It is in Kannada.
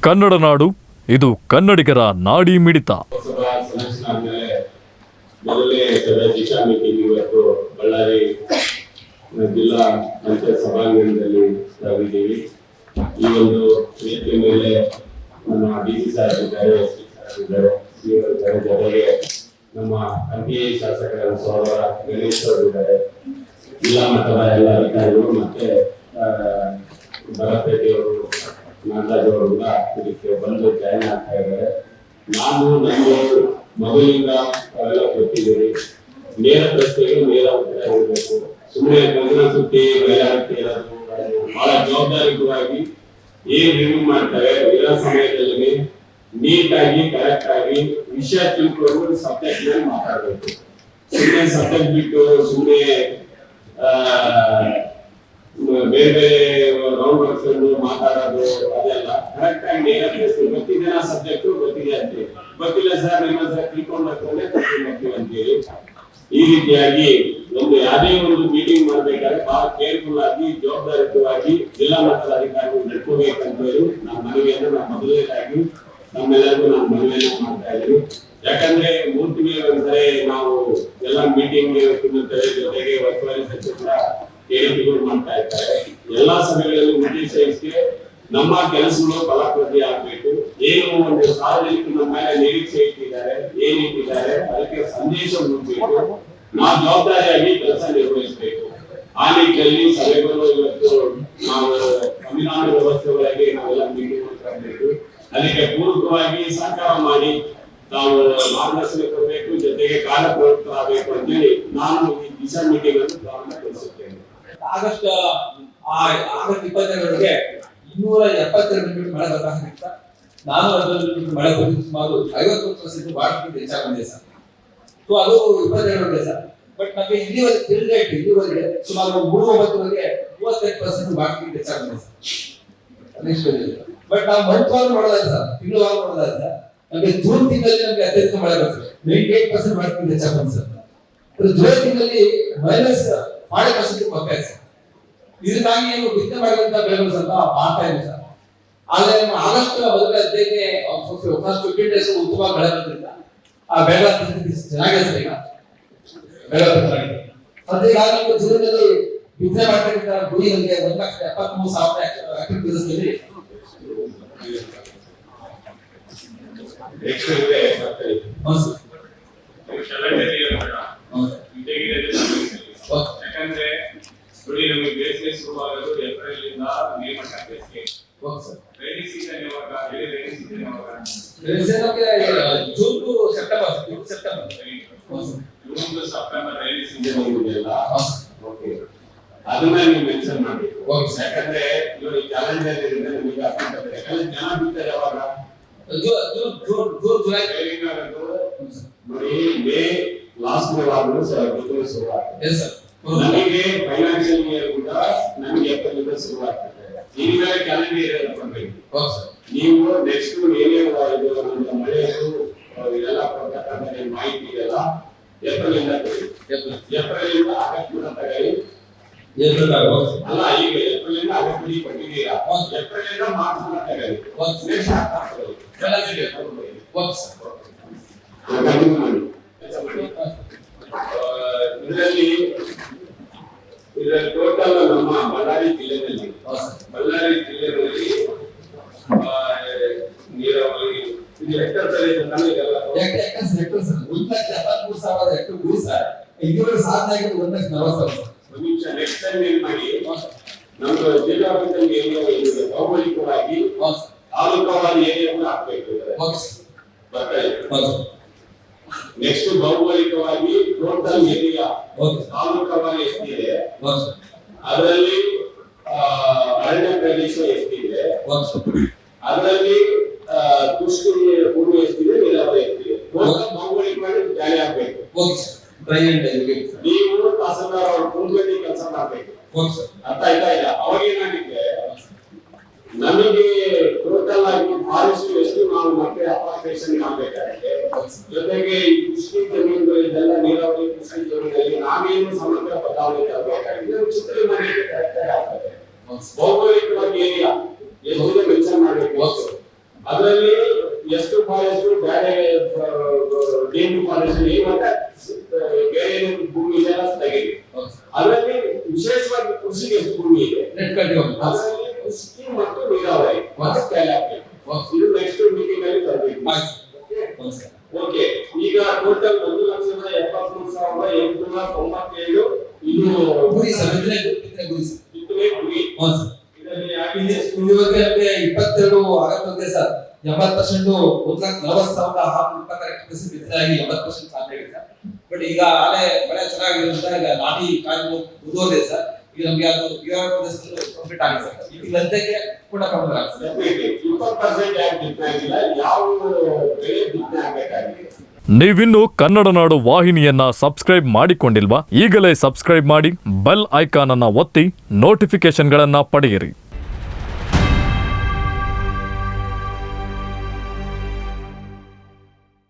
ಕನ್ನಡ ನಾಡು, ಇದು ಕನ್ನಡಿಗರ ನಾಡಿ ಮಿಡಿತ. ಲೋಕಸಭಾ ಸೆಲೆಕ್ಷನ್ ಆದ್ಮೇಲೆ ಮೊದಲನೇ ಸಭೆ ಇವತ್ತು ಬಳ್ಳಾರಿ ಜಿಲ್ಲಾ ಪಂಚಾಯತ್ ಸಭಾಂಗಣದಲ್ಲಿ ನಾವಿದ್ದೀವಿ. ಈ ಒಂದು ವೇದಿಕೆ ಮೇಲೆ ನಮ್ಮ ಡಿ ಸಿ ಸಾಹೇಬ್ ಇದ್ದಾರೆ ಇದ್ದಾರೆ ಜೊತೆಗೆ ನಮ್ಮ ಕಂಪಿ ಶಾಸಕರ ಸಹೋದರ ಗಣೇಶ್ ಅವರು ಇದ್ದಾರೆ. ಜಿಲ್ಲಾ ಮಟ್ಟದ ಎಲ್ಲ ಅಧಿಕಾರಿಗಳು ಮತ್ತೆ ಆ, ಭರಪೇಟೆಯವರು ನಾಗರಾಜ್ ಅವರು ಕೂಡ ಇದಕ್ಕೆ ಬಂದು ಜಾಯಿನ್ ಆಗ್ತಾ ಇದ್ದಾರೆ. ನಾನು ನನಗೆ ಮೊದಲಿಂದ ಅವೆಲ್ಲ ಕೊಟ್ಟಿದ್ದೀರಿ ನೇರ ಪ್ರಶ್ನೆಗಳು ನೇರ ಉತ್ತರ ಹೋಗ್ಬೇಕು ಸುಮ್ಮನೆ ಗಗನ ಸುತ್ತಿ ಅದು ಬಹಳ ಜವಾಬ್ದಾರಿಯುತವಾಗಿ ಏನ್ ರಿವ್ಯೂ ಮಾಡ್ತಾರೆ ಇರೋ ಸಮಯದಲ್ಲಿ ನೀಟಾಗಿ ಕರೆಕ್ಟ್ ಆಗಿ ವಿಷಯ ತಿಳ್ಕೊಂಡು ಸಬ್ಜೆಕ್ಟ್ ಮೇಲೆ ಮಾತಾಡ್ಬೇಕು. ಸುಮ್ಮನೆ ಸಬ್ಜೆಕ್ಟ್ ಬಿಟ್ಟು ಸುಮ್ಮನೆ ಬೇರೆ ಬೇರೆ ಹೊಡ್ಕೊಂಡು ಮಾತಾಡೋದು, ಅದೆಲ್ಲ. ಕರೆಕ್ಟ್ ಆಗಿ ಗೊತ್ತಿದೆ ಸಬ್ಜೆಕ್ಟ್ ಗೊತ್ತಿದೆ ಅಂತೇಳಿ ಗೊತ್ತಿಲ್ಲ ಸರ್ ನಿಮ್ಮ ಹತ್ರ ತಿಳ್ಕೊಂಡು ಬರ್ತಾರೆ, ತಿಳ್ಕೊಂಡು ಬರ್ತೀವಿ ಅಂತೇಳಿ ಈ ರೀತಿಯಾಗಿ ಒಂದು ಯಾವುದೇ ಒಂದು ಮೀಟಿಂಗ್ ಮಾಡ್ಬೇಕಾದ್ರೆ ಬಹಳ ಕೇರ್ಫುಲ್ ಆಗಿ, ಜವಾಬ್ದಾರಿಯುತವಾಗಿ ಜಿಲ್ಲಾ ಮಟ್ಟದ ಅಧಿಕಾರಿಗಳು ನಡ್ಕೋಬೇಕಂತ ಹೇಳಿ ನಮ್ಮ ಮನವಿಯನ್ನು ನಾವು ಮೊದಲನೇದಾಗಿ ನಮ್ಮೆಲ್ಲರಿಗೂ ನಾನು ಮನವಿಯನ್ನು ಮಾಡ್ತಾ ಇದ್ದೀನಿ ಯಾಕಂದ್ರೆ ಮೂರು ತಿಂಗಳ ಒಂದ್ಸರಿ ನಾವು ಎಲ್ಲ ಮೀಟಿಂಗ್ ಜೊತೆಗೆ ಒತ್ತುವರಿ ಸಚಿವರ ಹೇಳಿಕೆಗಳು ಮಾಡ್ತಾ ಇರ್ತಾರೆ. ನಮ್ಮ ಕೆಲಸಗಳು ಫಲಪ್ರದಿ ಆಗ್ಬೇಕು. ಏನು ಒಂದು ಸಾರ್ವಜನಿಕ ನಮ್ಮ ಮೇಲೆ ನಿರೀಕ್ಷೆ ಇಟ್ಟಿದ್ದಾರೆ ಏನಿಟ್ಟಿದ್ದಾರೆ ಅದಕ್ಕೆ ಸಂದೇಶ ಮುಟ್ಬೇಕು ನಾವು ಜವಾಬ್ದಾರಿಯಾಗಿ ಕೆಲಸ ನಿರ್ವಹಿಸಬೇಕು. ಆ ನಿಟ್ಟಿನಲ್ಲಿ ಸಭೆಗಳು ಇವತ್ತು ನಾವು ಸಂವಿಧಾನ ವ್ಯವಸ್ಥೆ ಒಳಗೆ ನಾವೆಲ್ಲ ಮೀಟಿಂಗ್ ಮಾಡಬೇಕು ಅದಕ್ಕೆ ಪೂರಕವಾಗಿ ಸಹಕಾರ ಮಾಡಿ ನಾವು ಮಾರ್ಗದರ್ಶನ ಕೊಡಬೇಕು, ಜೊತೆಗೆ ಕಾರ್ಯಪ್ರವೃತ್ತರಾಗಬೇಕು ಅಂತೇಳಿ ನಾನು ಈ ದಿಶಾ ಮೀಟಿಂಗ್ ಅನ್ನು ಗಮನ ತಿಳಿಸುತ್ತೇನೆ ಆಗಸ್ಟ್ ಆಗಸ್ಟ್ ಇಪ್ಪತ್ತೆರಡರಿಗೆ ಇನ್ನೂರ ಎಪ್ಪತ್ತೆರಡು ಮಿಲಿಮೀಟರ್ ಮಳೆ ಬರ್ತಾ ನಾನು ಅದರಲ್ಲಿ ಮಳೆ ಬಂದು ಸುಮಾರು ಐವತ್ತು ಪರ್ಸೆಂಟ್ ಬಾಳ್ಕಿಂತ ಹೆಚ್ಚಾಗಿ ಬಂದಿದೆ ಸರ್. ಸೊ ಅದು ಇಪ್ಪತ್ತೆರಡರಿಗೆ ಸರ್ ಬಟ್ ನಮಗೆ ಇಲ್ಲಿವರೆಗೆ ತಿಲ್ ಡೇಟ್ ಇಲ್ಲಿವರೆಗೆ ಸುಮಾರು ಮೂರು ಒಂಬತ್ತುವರೆಗೆ ಮೂವತ್ತೈದು ಪರ್ಸೆಂಟ್ ಬಾಳ್ಕಿಂತ ಹೆಚ್ಚಾಗಿ ಬಂದಿದೆ ಸರ್. ಬಟ್ ನಾವು ಮಂತ್ ವಾರ ನೋಡೋದಾದ್ರೆ ಸರ್ ತಿಂಗಳು ವಾರ ನೋಡೋದಾದ್ರೆ ಸರ್, ನಮಗೆ ಜೂನ್ ತಿಂಗಳಲ್ಲಿ ನಮಗೆ ಅತ್ಯಂತ ಮಳೆ ಬರ್ತದೆ ನೈಂಟಿ ಏಟ್ ಪರ್ಸೆಂಟ್ ಬಾಳ್ಕಿಂತ ಹೆಚ್ಚಾಗಿ ಬಂದಿದೆ ಸರ್ ಜುಲೈ ತಿಂಗಳಲ್ಲಿ ಮೈನಸ್ ಫಾರ್ಟಿ ಪರ್ಸೆಂಟ್ ಬರ್ತಾ ಸರ್. ಇದಕ್ಕಾಗಿ ಏನು ಬಿತ್ತನೆ ಮಾಡಿದಂತ ಬೆಳೆಗಳು ಸ್ವಲ್ಪ ಮಾಡ್ತಾ ಇದೆ ಸರ್. ಆದ್ರೆ ಆಗಸ್ಟ್ ಮೊದಲ ಹದಿನೈದನೇ ಫಸ್ಟ್ ಫಿಫ್ಟೀನ್ ಡೇಸ್ ಉತ್ತಮವಾಗಿ ಬೆಳೆ ಬಂದಿಲ್ಲ ಆ ಬೆಳೆ ಚೆನ್ನಾಗಿದೆ ಸರ್ ಈಗ. ಬೆಳೆ ಈಗಾಗಲೇ ಜೂನ್ನಲ್ಲಿ ಬಿತ್ತನೆ ಮಾಡ್ತಕ್ಕಂಥ ಗುರಿ ನಮಗೆ ಒಂದು ಲಕ್ಷದ ಎಪ್ಪತ್ಮೂರು ಸಾವಿರ ಆಕ್ಟಿವ್ ದಿವಸದಲ್ಲಿ ನೆಕ್ಸ್ಟ್ ಇದೆ ಹೌದು ಸರ್ ಇಂಟಿಗ್ರೇಟೆಡ್ ಸರ್ವಿಸ್ ಓಕೆ ಯಾಕಂದ್ರೆ ನೋಡಿ ನಮಗೆ ಬೇಸಿಗೆ ಶುರುವಾಗೋದು ಏಪ್ರಿಲ್ ಇಂದ ಮೇ ಮಟ್ಟ ಬೇಸಿಗೆ ಓಕೆ ಸರ್ ರೈನಿ ಸೀಸನ್ ಯಾವಾಗ ಹೇಳಿ ರೈನಿ ಸೀಸನ್ ಯಾವಾಗ ರಿಸೆಂಟ್ ನಮಗೆ June to September June September ಹೌದು sir June to September rainy season ಇದೆಯಲ್ಲ ಹೌದು ಓಕೆ ಅದನ್ನ ನೀವು ಮೆನ್ಷನ್ ಮಾಡಬೇಕು ಓಕೆ ಸರ್ ಯಾಕಂದ್ರೆ ಇವಾಗ ಕ್ಯಾಲೆಂಡರ್ ಇಂದ ನಿಮಗೆ ಅರ್ಥ ಆಗ್ತದೆ ಯಾಕಂದ್ರೆ ಜನ ಬಿಡ್ತಾರೆ ಯಾವಾಗ June June June June July training ಆಗೋದು ಹೌದು ಸರ್ ನೋಡಿ ಮೇ ಲಾಸ್ಟ್ ಮೇ ಆದ್ರೂ ಬಿಸಿನೆಸ್ ಶುರು ಆಗ್ತದೆ ಎಸ್ ಸರ್ ನಮಗೆ ಫೈನಾನ್ಷಿಯಲ್ ಇಯರ್ ಕೂಡ ನಮಗೆ ಏಪ್ರಿಲ್ ಇಂದ ಶುರು ಆಗ್ತದೆ ಈಗ ಕ್ಯಾಲೆಂಡರ್ ಇಯರ್ ಸರ್. ನೀವು ನೆಕ್ಸ್ಟ್ ಏನೇನು ಇದು ನಮ್ಮ ಮಳೆಯದು ಇದೆಲ್ಲ ಕೊಡ್ತಕ್ಕಂಥ ಮಾಹಿತಿ ಇದೆಲ್ಲ ಏಪ್ರಿಲ್ ಇಂದ. ಏಪ್ರಿಲ್ ಇಂದ ಆಗಸ್ಟ್ ಕೂಡ ತಗೊಳ್ಳಿ ಏಪ್ರಿಲ್ ಅಲ್ಲ ಈಗ ಏಪ್ರಿಲ್ ಇಂದ ಆಗಸ್ಟ್ ಬಿಡಿ ಕೊಟ್ಟಿದ್ದೀರಾ. ಏಪ್ರಿಲ್ ಇಂದ ಮಾರ್ಚ್ ಕೂಡ ತಗೊಳ್ಳಿ ನೆಕ್ಸ್ಟ್ ಇದರಲ್ಲಿ ಇದರಲ್ಲಿ ಟೋಟಲ್ ನಮ್ಮ ಬಳ್ಳಾರಿ ಜಿಲ್ಲೆಯಲ್ಲಿ ಬಳ್ಳಾರಿ ಜಿಲ್ಲೆಯಲ್ಲಿ ನೀರಾವರಿ ಇದು ಹೆಕ್ಟರ್ ಒಂದು ನಿಮಿಷ ನೆಕ್ಸ್ಟ್ ಟೈಮ್ ಏನ್ ಮಾಡಿ ನಮ್ಮ ಜಿಲ್ಲಾ ಪಂಚಾಯತ್ ಏರಿಯಾ ಭೌಗೋಳಿಕವಾಗಿ ತಾಲೂಕವಾರು ಏರಿಯಾ ಕೂಡ ಹಾಕ್ಬೇಕು ಸರ್. ನೆಕ್ಸ್ಟ್ ಭೌಗೋಳಿಕವಾಗಿ ಟೋಟಲ್ ಏರಿಯಾ ಓಕೆ ಸರ್ ತಾಲೂಕವಾರು ಎಷ್ಟಿದೆ ಹೌದು ಸರ್ ಅದರಲ್ಲಿ ಆ, ಅರಣ್ಯ ಪ್ರದೇಶ ಎಷ್ಟಿದೆ ಓಕೆ ಸರ್ ಅದರಲ್ಲಿ ಆ, ಕೃಷಿ ಭೂಮಿ ಎಷ್ಟಿದೆ ನೀರಾವರಿ ಎಷ್ಟಿದೆ ಟೋಟಲ್ ಭೌಗೋಳಿಕವಾಗಿ ಜಾರಿ ಆಗ್ಬೇಕು okay sir. Dry and irrigate ನೀವು ತಹಸೀಲ್ದಾರ್ ಅವ್ರ ಕುಂದ್ರಲ್ಲಿ ಕೆಲಸ ಮಾಡ್ಬೇಕು. Okay sir. ಅರ್ಥ ಆಯ್ತಾ ಇಲ್ಲ? ಅವಾಗ ನಮಗೆ ಟೋಟಲ್ ಆಗಿ ಫಾರೆಸ್ಟ್ ಎಷ್ಟು ನಾವು ಮತ್ತೆ ಅಪಾಸ್ಟೇಷನ್ ಮಾಡ್ಬೇಕಾಗುತ್ತೆ ಜೊತೆಗೆ ಈ ಕೃಷಿ ಜಮೀನುಗಳು ಇದೆಲ್ಲ ನೀರಾವರಿ ಕೃಷಿ ಜಮೀನಲ್ಲಿ ನಾವೇನು ಸಮಗ್ರ ಬದಲಾವಣೆ ತರಬೇಕಾಗಿದೆ ಚಿತ್ರ ಮನೆಗೆ ಕರೆಕ್ಟ್ ಆಗಿ ಆಗ್ತದೆ ಹೌದು ಸರ್ ಭೌಗೋಳಿಕವಾಗಿ ಏರಿಯಾ ಎಷ್ಟಿದೆ ಮೆನ್ಷನ್ ಮಾಡಬೇಕು ಅದರಲ್ಲಿ ಎಷ್ಟು ಫಾರೆಸ್ಟ್ ಬೇರೆ ಡೀಮ್ ಫಾರೆಸ್ಟ್ ಮತ್ತೆ ಬೇರೆ ಏನು ಭೂಮಿ ಇದೆಲ್ಲ ತೆಗೆದು ಅದರಲ್ಲಿ ವಿಶೇಷವಾಗಿ ಕೃಷಿಗೆ ಎಷ್ಟು ಭೂಮಿ ಇದೆ? ಅದರಲ್ಲಿ ಕೃಷಿ ಮತ್ತು ನೀರಾವರಿ. ಮತ್ತೆ ಇದು ನೆಕ್ಸ್ಟ್ ಮೀಟಿಂಗ್ ಅಲ್ಲಿ ತರಬೇಕು. ಓಕೆ ಈಗ ಟೋಟಲ್ ಒಂದು ಲಕ್ಷದ ಎಪ್ಪತ್ಮೂರು ಸಾವಿರದ ಎಂಟುನೂರ ತೊಂಬತ್ತೇಳು. ಇದು ಗುರಿ ಸರ್ ಸರ್. ಸರ್ ಇಪ್ಪತ್ತೆರಡು ಆಗತ್ತೆ ಸರ್ ಎಂಬತ್ತು ಪರ್ಸೆಂಟ್ ಒಂದು ಲಕ್ಷ ನಲವತ್ತು ಸಾವಿರದ ಹಾಫ್ ಇಪ್ಪತ್ತೆರಡು ಪರ್ಸೆಂಟ್ ಎಂಬತ್ತು ಪರ್ಸೆಂಟ್ ಸಾಧ್ಯ ಆಗಿದೆ ಬಟ್ ಈಗ ಆಲೆ ಮಳೆ ಚೆನ್ನಾಗಿರೋದ್ರಿಂದ ಈಗ ನಾಟಿ ಕಾಯ್ದು ಉದೋದೆ ಸರ್. ಈಗ ನಮಗೆ ಅದು ಇರೋ ಪ್ರದೇಶದಲ್ಲಿ ಕಂಪ್ಲೀಟ್ ಆಗಿದೆ ಸರ್. ಈಗ ಸದ್ಯಕ್ಕೆ ಕೂಡ ಕಂಪ್ಲೀಟ್ ಆಗಿದೆ ಇಪ್ಪತ್ತು ಪರ್ಸೆಂಟ್ ಯಾಕೆ ಆಗಿಲ್ಲ ಯಾವ ಬೆಳೆ ಬಿತ್ತನೆ ಆಗಬೇಕಾಗಿದೆ? ನೀವಿನ್ನು ಕನ್ನಡ ನಾಡು ವಾಹಿನಿಯನ್ನ ಸಬ್ಸ್ಕ್ರೈಬ್ ಮಾಡಿಕೊಂಡಿಲ್ವಾ? ಈಗಲೇ ಸಬ್ಸ್ಕ್ರೈಬ್ ಮಾಡಿ ಬೆಲ್ ಐಕಾನ್ ಅನ್ನ ಒತ್ತಿ ನೋಟಿಫಿಕೇಶನ್ಗಳನ್ನ ಪಡೆಯಿರಿ.